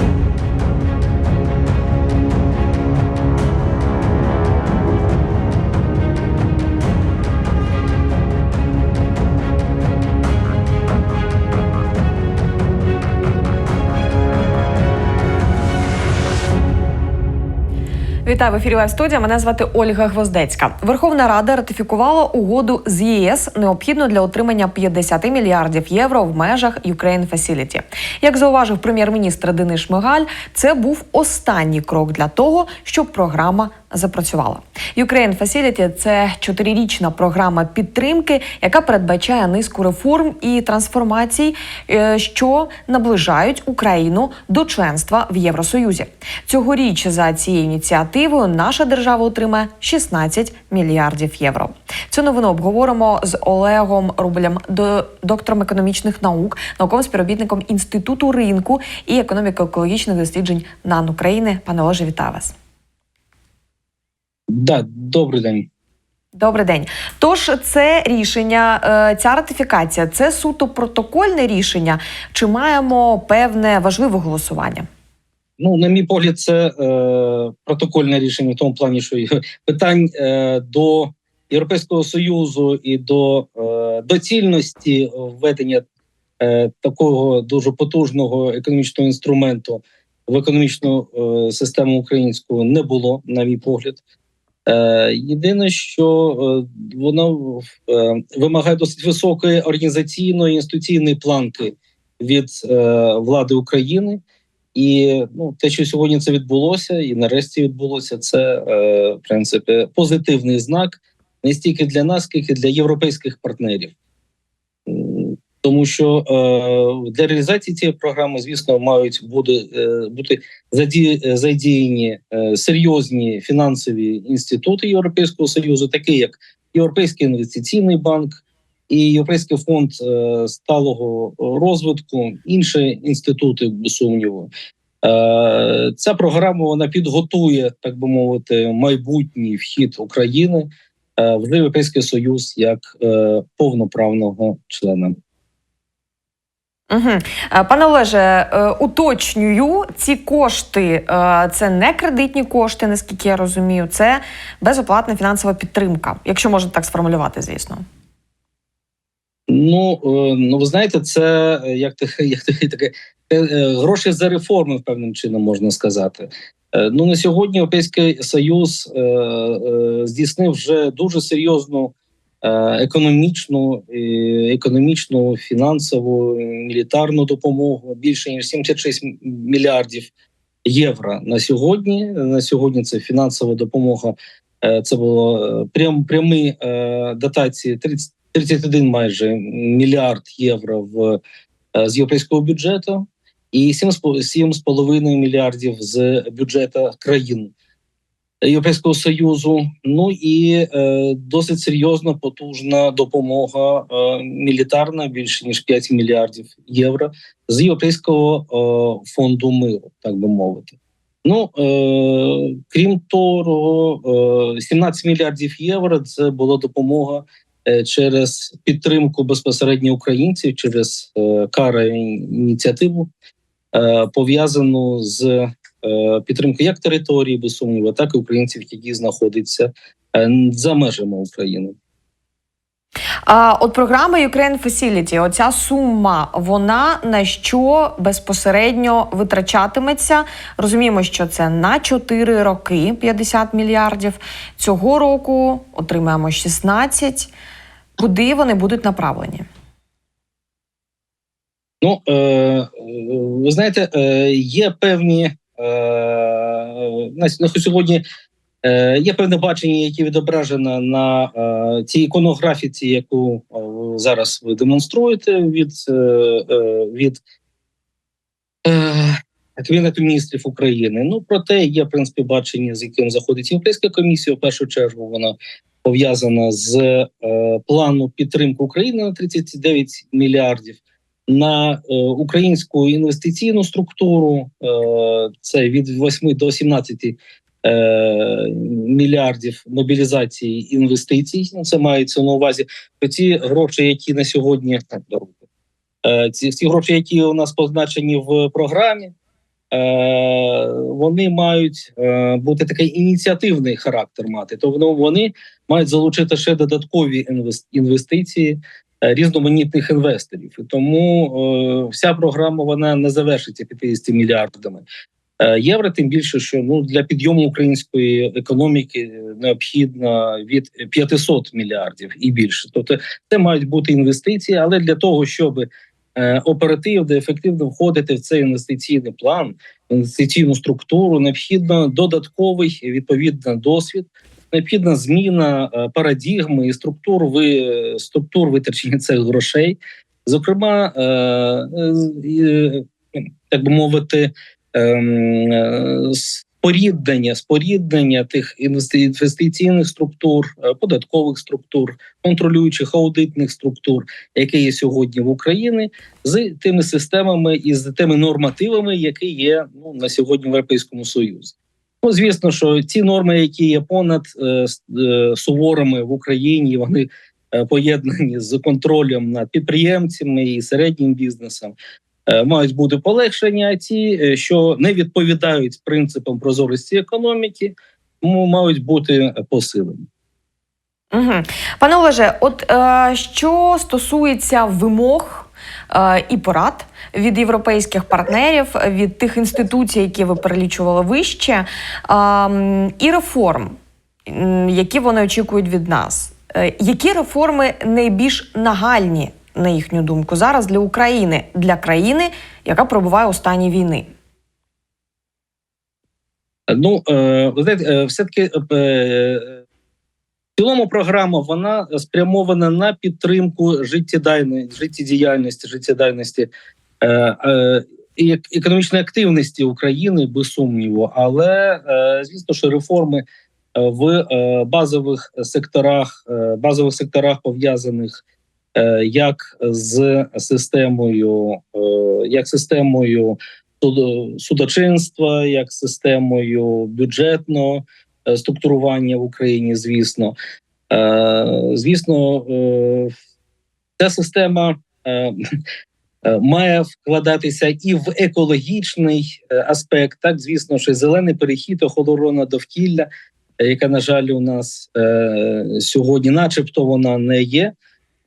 Thank you Вітаю в ефірі Лайв студія. Мене звати Ольга Гвоздецька. Верховна Рада ратифікувала угоду з ЄС необхідну для отримання 50 мільярдів євро в межах Ukraine Facility. Як зауважив прем'єр-міністр Денис Шмигаль, це був останній крок для того, щоб програма запрацювала. Ukraine Facility – це чотирирічна програма підтримки, яка передбачає низку реформ і трансформацій, е, що наближають Україну до членства в Євросоюзі. Цьогоріч за цією ініціативою наша держава отримає 16 мільярдів євро. Цю новину обговоримо з Олегом Рублем, до- доктором економічних наук, науковим співробітником інституту ринку і економіко-екологічних досліджень НАН України. Пане Олеже, вітаю вас. Да, добрий день. Добрий день. Тож це рішення, е, ця ратифікація, це суто протокольне рішення, чи маємо певне важливе голосування? Ну, на мій погляд, це е, протокольне рішення в тому плані, що питань е, до Європейського союзу і до е, доцільності введення е, такого дуже потужного економічного інструменту в економічну е, систему українську не було, на мій погляд. Е, єдине, що вона воно е, вимагає досить високої організаційної інституційної планки від е, влади України. І ну, те, що сьогодні це відбулося, і нарешті відбулося, це е, в принципі позитивний знак не стільки для нас, скільки для європейських партнерів. Тому що е, для реалізації цієї програми, звісно, мають бути, е, бути заді, задіяні е, серйозні фінансові інститути Європейського союзу, такі як Європейський інвестиційний банк і Європейський фонд е, сталого розвитку, інші інститути, без сумніву. Е, Ця програма вона підготує, так би мовити, майбутній вхід України е, в Європейський Союз як е, повноправного члена. Угу. Пане Олеже, е, уточнюю, ці кошти е, це не кредитні кошти, наскільки я розумію, це безоплатна фінансова підтримка, якщо можна так сформулювати, звісно. Ну, ну ви знаєте, це як таке, як таке, таке гроші за реформи, певним чином можна сказати. Ну на сьогодні Європейський Союз здійснив вже дуже серйозну економічну, е, економічну, фінансову, мілітарну допомогу більше ніж 76 мільярдів євро на сьогодні. На сьогодні це фінансова допомога. Е, Це було е, прям прямі е, дотації 30 31 майже мільярд євро в е, з європейського бюджету і 7,5 мільярдів з бюджету країн Європейського союзу. Ну і е, досить серйозна потужна допомога е, мілітарна більше ніж 5 мільярдів євро з європейського е, фонду миру, так би мовити. Ну е, крім того, е, 17 мільярдів євро це була допомога е, через підтримку безпосередньо українців через е, кара ініціативу, е, пов'язану з е, підтримкою як території, без сумніву, так і українців, які знаходяться е, за межами України. А от програма Ukraine Facility, оця сума, вона на що безпосередньо витрачатиметься? Розуміємо, що це на 4 роки 50 мільярдів. Цього року отримаємо 16. Куди вони будуть направлені? Ну е, ви знаєте, е, є певні на, на сьогодні. Е, Є певне бачення, яке відображено на е, цій іконографіці, яку е, зараз ви демонструєте від, е, е, від е, Кабінету міністрів України. Ну проте є в принципі бачення, з яким заходить Європейська комісія. В першу чергу вона пов'язана з е, плану підтримки України на 39 мільярдів на е, українську інвестиційну структуру. Е, це від 8 до 17 е, мільярдів мобілізації інвестицій. Ну, Це мається на увазі ці гроші, які на сьогодні ці, ці гроші, які у нас позначені в програмі. вони мають бути такий ініціативний характер мати. Тобто вони мають залучити ще додаткові інвес- інвестиції різноманітних інвесторів. І тому е, вся програма вона не завершиться 50 мільярдами. Е, Євро, тим більше, що ну для підйому української економіки необхідно від 500 мільярдів і більше. Тобто, це мають бути інвестиції, але для того, щоб е, оперативно, ефективно входити в цей інвестиційний план, інвестиційну структуру, необхідно додатковий відповідно досвід. Необхідна зміна е, парадігми і структур ви структур витрачення цих грошей. Зокрема, е, е, так би мовити, ем, споріднення, споріднення тих інвестиційних структур, податкових структур, контролюючих аудитних структур, які є сьогодні в Україні, з тими системами і з тими нормативами, які є ну на сьогодні в Європейському Союзі. Ну, звісно, що ці норми, які є понад е, е, суворими в Україні, вони е, поєднані з контролем над підприємцями і середнім бізнесом. е, Мають бути полегшення, а ті, е, що не відповідають принципам прозорості економіки, тому мають бути посилені. Угу. Пане Олеже, от е, що стосується вимог і порад від європейських партнерів, від тих інституцій, які ви перелічували вище, е, і реформ, які вони очікують від нас. Е, які реформи найбільш нагальні, на їхню думку, зараз для України, для країни, яка пробуває у стані війни? Ну е, знаєте, е, все-таки е, в цілому програма вона спрямована на підтримку життєдайної життєдіяльності, життєдайності е, е, економічної активності України, без сумніву. Але е, звісно, що реформи е, в е, базових секторах, е, базових секторах пов'язаних е, як з системою, е, як системою суд- судочинства, як системою бюджетного структурування в Україні, звісно. Е, Звісно, е, ця система е, е, має вкладатися і в екологічний е, аспект, так звісно, що зелений перехід, охорона довкілля, е, яка, на жаль, у нас е, сьогодні, начебто, вона не є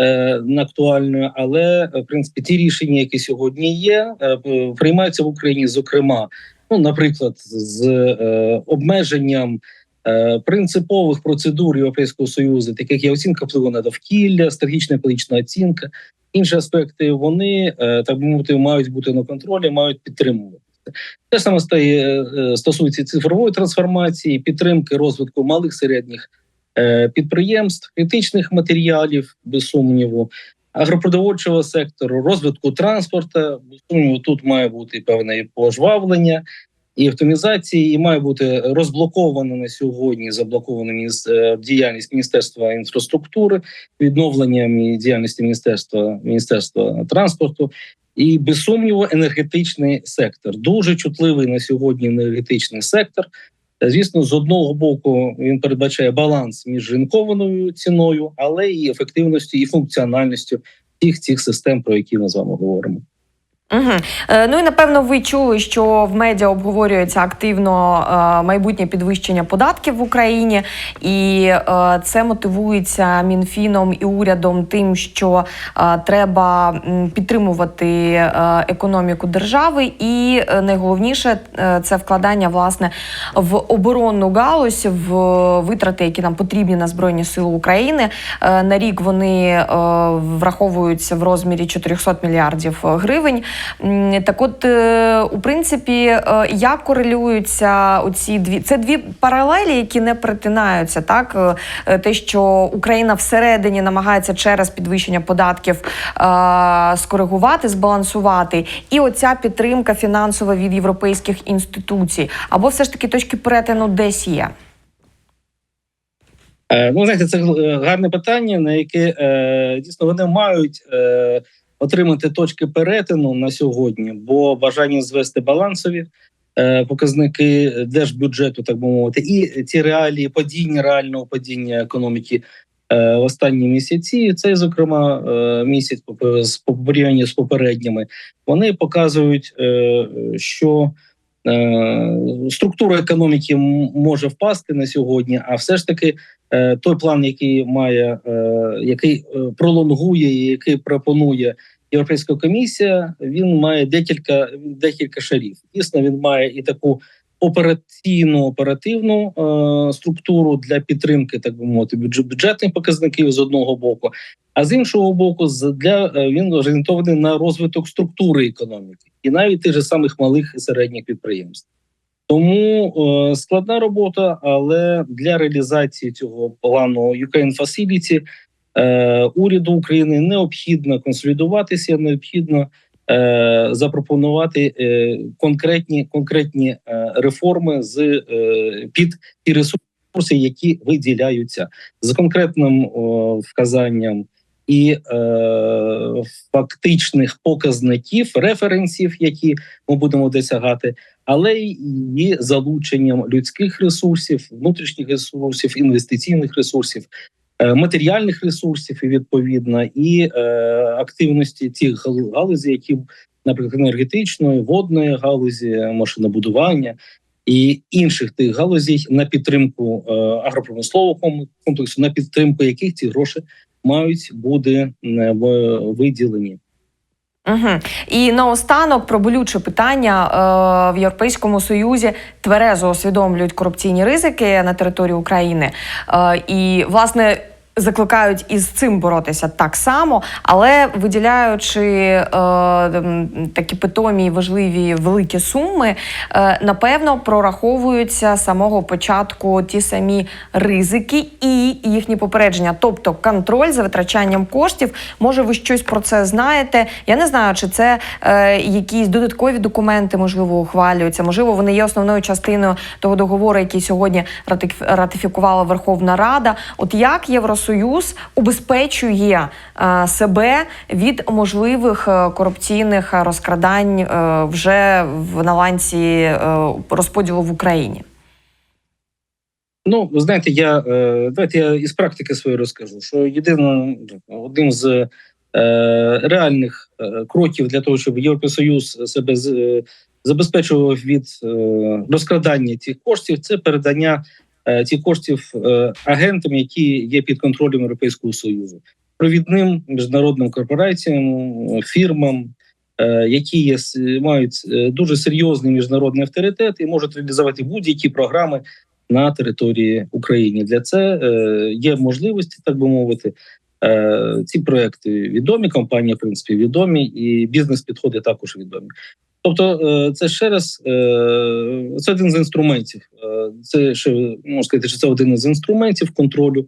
е, актуальною, але е, в принципі ті рішення, які сьогодні є, е, приймаються в Україні, зокрема, ну, наприклад, з е, обмеженням. Е, Принципових процедур Європейського союзу, таких як оцінка впливу на довкілля, стратегічна екологічна оцінка, інші аспекти, вони е, так би мовити, мають бути на контролі, мають підтримувати. Те саме стає, е, стосується цифрової трансформації, підтримки розвитку малих середніх підприємств, критичних матеріалів, без сумніву, агропродовольчого сектору, розвитку транспорту. Сумніву, тут має бути певне пожвавлення і автомізації, і має бути розблокована на сьогодні заблокована е, діяльність Міністерства інфраструктури, відновленням і діяльності Міністерства Міністерства транспорту. І без сумніву, енергетичний сектор дуже чутливий на сьогодні енергетичний сектор. Звісно, з одного боку він передбачає баланс між ринкованою ціною, але і ефективністю і функціональністю всіх цих систем, про які ми з вами говоримо. Угу. Ну і напевно ви чули, що в медіа обговорюється активно е, майбутнє підвищення податків в Україні, і е, це мотивується мінфіном і урядом тим, що треба підтримувати економіку держави, і найголовніше це вкладання власне в оборонну галузь, в витрати, які нам потрібні на збройні сили України. На рік вони враховуються в розмірі 400 мільярдів гривень. Так, от, е, у принципі, е, як корелюються оці дві це дві паралелі, які не перетинаються. Так, Е, те, що Україна всередині намагається через підвищення податків скоригувати, збалансувати, і оця підтримка фінансова від європейських інституцій, або все ж таки точки перетину десь є. Ну, знаєте, це гарне питання, на яке дійсно вони мають отримати точки перетину на сьогодні, бо бажання звести балансові е, показники держбюджету, так би мовити, і ці реалії падіння реального падіння економіки е, в останні місяці. Цей, зокрема, е, місяць з по порівнянні з попередніми, вони показують, е, що е, структура економіки може впасти на сьогодні, а все ж таки той план, який має, е, який е, пролонгує і який пропонує Європейська комісія, він має декілька декілька шарів. Дійсно, він має і таку операційну оперативну е, структуру для підтримки, так би мовити, бюджетних показників з одного боку, а з іншого боку, для е, він орієнтований на розвиток структури економіки і навіть тих же самих малих і середніх підприємств. Тому е, складна робота, але для реалізації цього плану Ukraine Facility е, уряду України необхідно консолідуватися, необхідно е, запропонувати е, конкретні конкретні е, реформи з е, під ті ресурси, які виділяються з конкретним о, вказанням і е, фактичних показників, референсів, які ми будемо досягати, але й залученням людських ресурсів, внутрішніх ресурсів, інвестиційних ресурсів. е, Матеріальних ресурсів і відповідно і е, активності тих гал- галузей, які, наприклад, енергетичної, водної галузі, машинобудування і інших тих галузей на підтримку е, агропромислового комплексу, на підтримку яких ці гроші мають бути е, виділені. Угу. І наостанок про болюче питання е, в Європейському Союзі тверезо усвідомлюють корупційні ризики на території України. Е, і власне. Закликають із цим боротися так само, але виділяючи е, такі питомі, важливі великі суми, е, напевно прораховуються з самого початку ті самі ризики і їхні попередження, тобто контроль за витрачанням коштів. Може, ви щось про це знаєте? Я не знаю, чи це е, якісь додаткові документи можливо ухвалюються. Можливо, вони є основною частиною того договору, який сьогодні ратиф- ратифікувала Верховна Рада. От як Євросоюз убезпечує е, себе від можливих е, корупційних розкрадань е, вже в на ланці е, розподілу в Україні? Ну, знаєте, я давайте я із практики своєї розкажу, що єдино одним з реальних кроків для того, щоб Європейський себе забезпечував від розкрадання цих коштів, це передання цих коштів е, агентам, які є під контролем Європейського союзу, провідним міжнародним корпораціям, фірмам. е, Які є мають е, дуже серйозний міжнародний авторитет і можуть реалізувати будь-які програми на території України. Для це е, є можливості, так би мовити. Е, ці проекти відомі, компанії, в принципі, відомі, і бізнес-підходи також відомі. Тобто, е, це ще раз е, це один з інструментів. Е, це ще можна сказати, що це один із інструментів контролю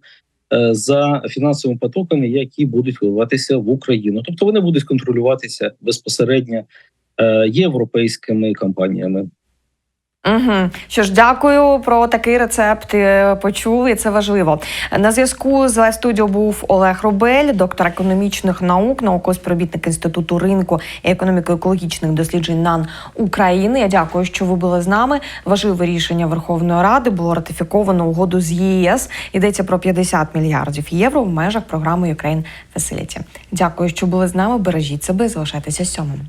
за фінансовими потоками, які будуть вливатися в Україну. Тобто вони будуть контролюватися безпосередньо європейськими компаніями. Угу. Що ж, дякую про такий рецепт. е, Почули, це важливо. На зв'язку з Live Studio був Олег Рубель, доктор економічних наук, науковий інституту ринку і економіко-екологічних досліджень НАН України. Я дякую, що ви були з нами. Важливе рішення Верховної Ради було ратифіковано угоду з ЄС. Йдеться про 50 мільярдів євро в межах програми Ukraine Facility. Дякую, що були з нами. Бережіть себе, залишайтеся сьомим.